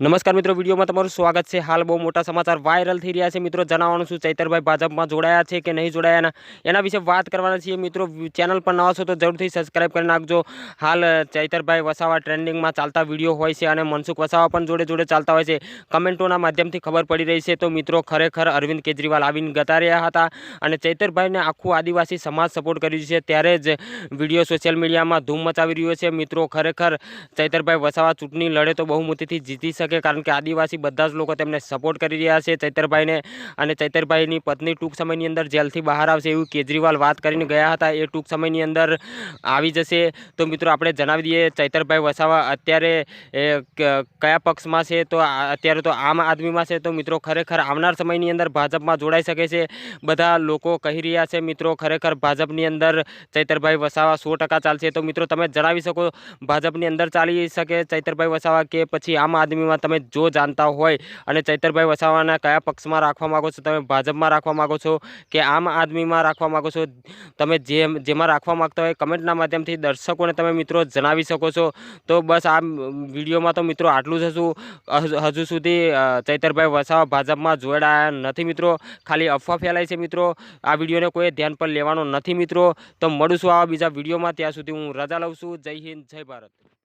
નમસ્કાર મિત્રો, વિડીયોમાં તમારું સ્વાગત છે. હાલ બહુ મોટા સમાચાર વાયરલ થઈ રહ્યા છે. મિત્રો, જણાવવાનું છું, ચૈતરભાઈ ભાજપમાં જોડાયા છે કે નહીં જોડાયા એના વિશે વાત કરવાના છીએ. મિત્રો, ચેનલ પર નવા છો તો જરૂરથી સબસ્ક્રાઈબ કરી નાખજો. હાલ, ચૈતરભાઈ વસાવા ટ્રેન્ડિંગમાં ચાલતા વીડિયો હોય છે અને મનસુખ વસાવા પણ જોડે જોડે ચાલતા હોય છે. કમેન્ટોના માધ્યમથી ખબર પડી રહી છે. તો મિત્રો, ખરેખર અરવિંદ કેજરીવાલ આવીને ગતા રહ્યા હતા અને ચૈતરભાઈને આખું આદિવાસી સમાજ સપોર્ટ કર્યું છે. ત્યારે જ વીડિયો સોશિયલ મીડિયામાં ધૂમ મચાવી રહ્યો છે. મિત્રો, ખરેખર ચૈતરભાઈ વસાવા ચૂંટણી લડે તો બહુમતીથી જીતી શકે કારણ કે આદિવાસી બધા જ લોકો તેમને સપોર્ટ કરી રહ્યા છે. ચૈતરભાઈને અને ચૈતરભાઈની પત્ની ટૂંક સમયની અંદર જેલથી બહાર આવશે એવું કેજરીવાલ વાત કરીને ગયા હતા. એ ટૂંક સમયની અંદર આવી જશે. તો મિત્રો, આપણે જણાવી દઈએ, ચૈતરભાઈ વસાવા અત્યારે કયા પક્ષમાં છે? તો અત્યારે તો આમ આદમીમાં છે. તો મિત્રો, ખરેખર આવનાર સમયની અંદર ભાજપમાં જોડાઈ શકે છે. બધા લોકો કહી રહ્યા છે, મિત્રો, ખરેખર ભાજપની અંદર ચૈતરભાઈ વસાવા સો ચાલશે. તો મિત્રો, તમે જણાવી શકો, ભાજપની અંદર ચાલી શકે ચૈતરભાઈ વસાવા કે પછી આમ આદમીમાં તમે જો જાણતા હોય અને ચૈતરભાઈ વસાવાના કયા પક્ષમાં રાખવા માગો છો, તમે ભાજપમાં રાખવા માગો છો કે આમ આદમીમાં રાખવા માગો છો, તમે જે જેમાં રાખવા માગતા હોય કમેન્ટના માધ્યમથી દર્શકોને તમે મિત્રો જણાવી શકો છો. તો બસ આ વિડીયોમાં તો મિત્રો આટલું જ હજુ- હજુ સુધી ચૈતરભાઈ વસાવા ભાજપમાં જોડાયા નથી મિત્રો. ખાલી અફવા ફેલાય છે મિત્રો. આ વિડીયોને કોઈ ધ્યાન પર લેવાનો નથી મિત્રો. તો મળું છું આવા બીજા વિડીયોમાં. ત્યાં સુધી હું રજા લઉં છું. જય હિન્દ, જય ભારત.